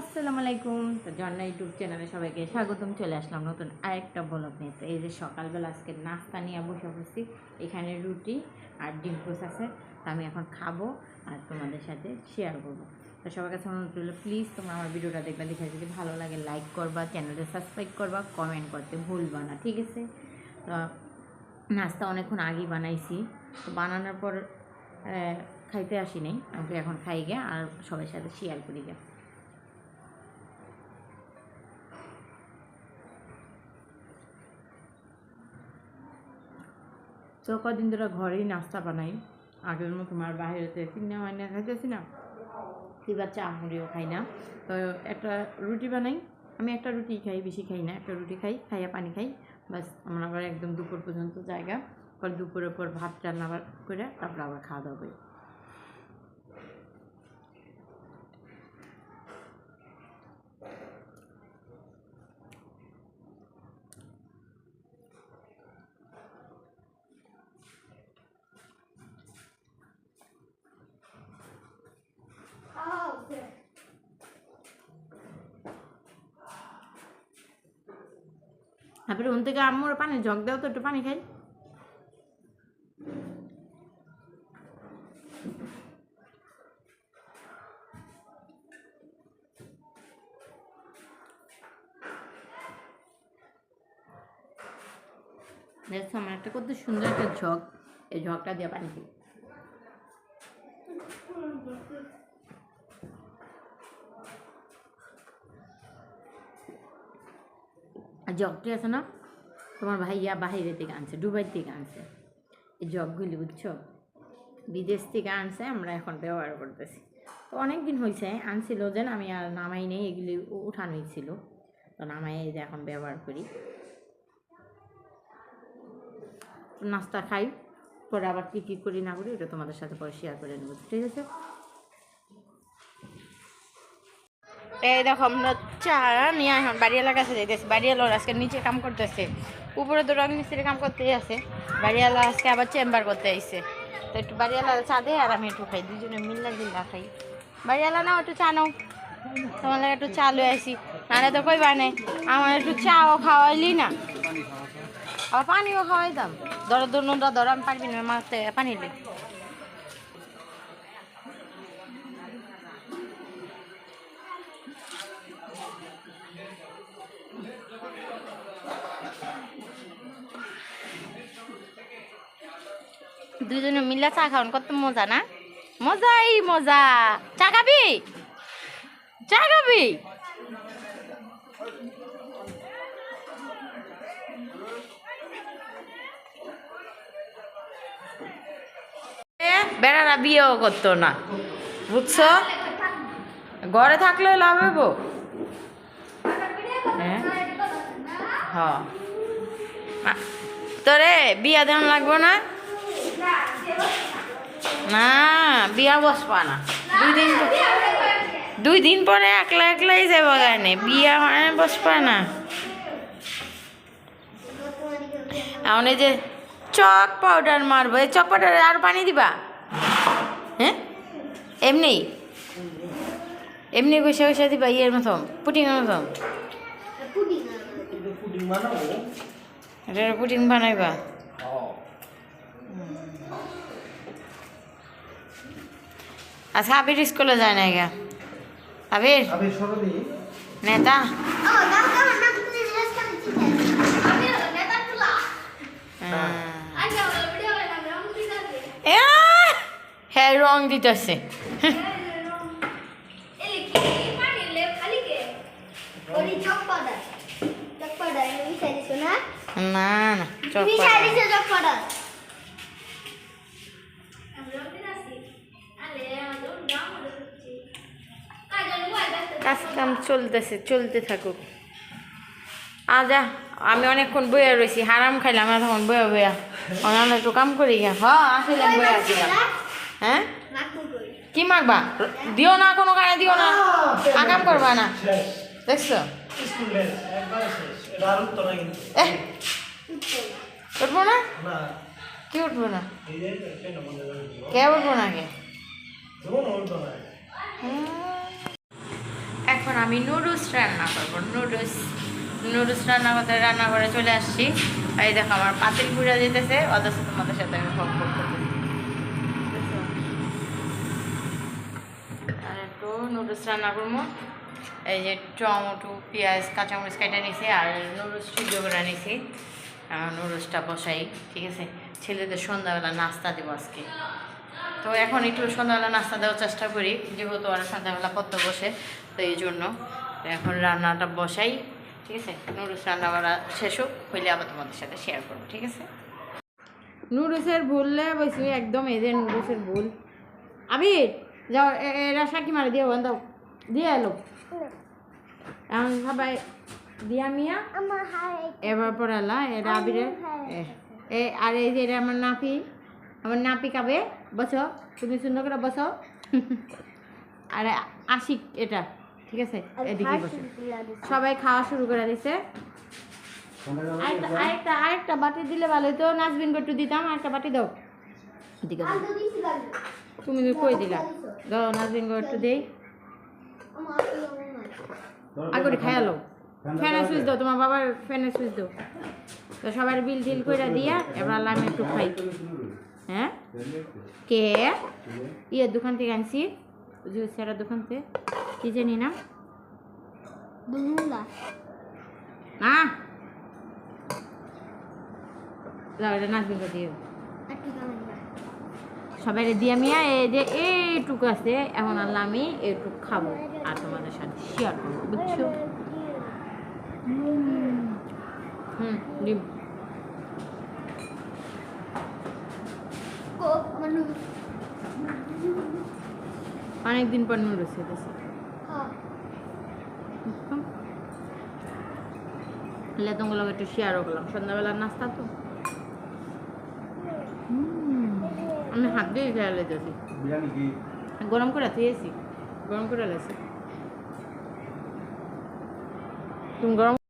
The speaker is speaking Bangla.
আসসালামু আলাইকুম। তো জন্না ইউটিউব চ্যানেলে সবাইকে স্বাগতম। চলে আসলাম নতুন আরেকটা ব্লগ নিয়ে। তো এই যে সকালবেলা আজকে নাস্তা নিয়ে বসে বসছি এখানে রুটি আর ডিম পোস আছে। তো আমি এখন খাব আর তোমাদের সাথে শেয়ার করব। তো সবার কাছে অনুরোধ প্লিজ তোমরা আমার ভিডিওটা দেখবে। দেখে যদি ভালো লাগে লাইক করবা চ্যানেলটা সাবস্ক্রাইব করবা কমেন্ট করতে ভুলবা না, ঠিক আছে? তো নাস্তা অনেকক্ষণ আগেই বানাইছি। তো বানানোর পর খাইতে আসি নাই আমাকে এখন খাই গে আর সবার সাথে শেয়ার করি গে। তো কদিন ধরে ঘরেই নাস্তা বানাই। আগের মতো আমার বাইরেতে কিনে মাইনা খাইতেছি না। কিবা চা মুড়িও খাই না। তো একটা রুটি বানাই। আমি একটা রুটি খাই, বেশি খাই না। একটা রুটি খাই, খাইয়া পানি খাই। বাস আমার আবার একদম দুপুর পর্যন্ত জায়গা। পর দুপুরের পর ভাত রান্না করে তারপর আবার খাওয়া দাওয়া করি। তারপরে ওন থেকে আম্মুর পানি, জগ দাও তো একটু পানি খাই। দেখছ, আমার একটা কত সুন্দর একটা ঝগ এই ঝগটা দিয়ে পানি খাই আর জগটি আছে না? তোমার ভাইয়া বাহিরে থেকে আনছে, দুবাই থেকে আনছে। এই জগগুলি বুঝছ? বিদেশ থেকে আনছে, আমরা এখন ব্যবহার করতেছি। তো অনেক দিন হয়েছে আনছিল যেন আমি আর নামাই নেই, এগুলি উ- উঠানোই ছিল। তো নামাই এখন ব্যবহার করি। নাস্তা খাই, পরে আবার কী কী করি না করি, ওটা তোমাদের সাথে পরে শেয়ার করে নেব, ঠিক আছে? এই দেখো, আমরা চা নিয়ে এখন বাড়িওয়ালার কাছে যাইতেছি। বাড়িওয়ালার আজকে নিচে কাম করতেছে। উপরে তো রং মিস্ত্রি কাম করতেই আছে। বাড়িওয়ালা আজকে আবার চেম্বার করতে আইছে। তো একটু বাড়িওয়ালা চা দে আর আমি একটু খাই। দুজনে মিল্লা জিল্লা খাই। বাড়িওয়ালা, নাও একটু চা নাও। তোমার লাগে একটু চা লয়ে আসি নাহলে তো কই বানে আমার একটু চাও খাওয়াইলি না। আবার পানিও খাওয়াইতাম ধরো দুটা ধরো, আমি পারবি না, মারতে পানি লে দুজনে মিলে চা খাওয়ান, কত মজা না? মজাই মজা। চা খাবি? চা খাবি? বেড়ারা বিয়েও করতো না, বুঝছ? ঘরে থাকলে লাভ হব হ্যাঁ? তোরে বিয়া দেওয়া লাগবো না? না বিয়া বসবা না। দুই দিন দুই দিন পরে একলা একলাই যাব গানে বিয়া হয় বসবা না। এই যে চক পাউডার মারবো। এই চক পাউডারে আর পানি দিবা? হ্যাঁ? এমনি? এমনি কষে কষে দিবা ইয়ের মতো পুটিংয়ের মতো পুটিং বানাইবা? আচ্ছা আবির স্কুলে যায় না গা। আবির নেতা? হ্যাঁ। রং দিতেছে। না না চক কাজ কাম চলতেছে, চলতে থাকুক। আজা আমি অনেকক্ষণ বইয়া রয়েছি হারাম খাইলাম না তখন বইয়া বইয়া। অনান্য একটু কাম করি গা হ্যাঁ আসলাম বইয়া হ্যাঁ? কি মাখবা? দিও না, কোনো কানে দিও না। আকাম করবা না। দেখছ? উঠবো না? কি উঠবো না? কে উঠবো না কে এখন আমি নুডলস রান্না করব, নুডলস নুডলস রান্না করতে রান্না করে চলে আসছি। এই দেখো আমার পাতিল পুড়া যেতেছে অথচ তোমাদের সাথে আমি ভোগ করতেছি আর একটু নুডলস রান্না করব। এই যে টমেটো, পেঁয়াজ, কাঁচামরিচ কেটে নিছি, আর নুডলস সিদ্ধ করে নিছি। নুডলসটা বসাই, ঠিক আছে? ছেলেদের সন্ধ্যাবেলা নাস্তা দেবো আজকে। তো এখন একটু সন্ধ্যাবেলা নাস্তা দেওয়ার চেষ্টা করি যেহেতু ওরা সন্ধ্যাবেলা পড়তে বসে তো এই জন্য। তো এখন রান্নাটা বসাই ঠিক আছে? নুডলস রান্না করা শেষ হোক হইলে আবার তোমাদের সাথে শেয়ার করব ঠিক আছে? নুডলসের ভুললে বলছি একদম এই যে নুডলসের ভুল। আবির যাও এরা সাকি মারে দিয়ে বন্ধ দিয়ে এলো। এখন সবাই দিয়া মিয়া এবার পড়ালা এটা আবিরের এ- এ আর এই যে এটা আমার নাপি আমার নাপি কাবে। বসো তুমি সুন্দর করে বসো। আর আশিক এটা ঠিক আছে? এদিকে বসো। সবাই খাওয়া শুরু করে দিছে। আরেকটা আরেকটা বাটি দিলে ভালো হতো নাচবিন একটু দিতাম আরেকটা বাটি দাও। এদিকে দাও। তুমি কই দিলা? দাও নাচবিন একটু দেই। আগে করে খায়ালো ফ্যানের সুইচ দাও তোমার বাবার ফ্যানের সুইচ দাও। তো সবার বিল টিল করে দিয়া এবার আমি একটু খাই। হ্যাঁ? কে? ইয়ের দোকান থেকে আনছি। জুসের দোকান থেকে। কি জানি না। না। দাও এটা নাচবিন দিও সবাই দিয়া মিয়া এই যে এইটুকু আছে। এখন আল্লাহ আমি এইটুকু খাব আর তোমাদের সাথে শেয়ার করব বুঝছ? হুম ডিম কোক মানু অনেকদিন পর নুডলস খেতেছি। হ্যাঁ হলে তোমাগুলো একটু শেয়ারও করলাম। সন্ধ্যাবেলার নাস্তা তো। আমি হাত দিয়ে খেয়াল লেগেছি গরম করে থুয়েছি গরম করে লেছি তুমি গরম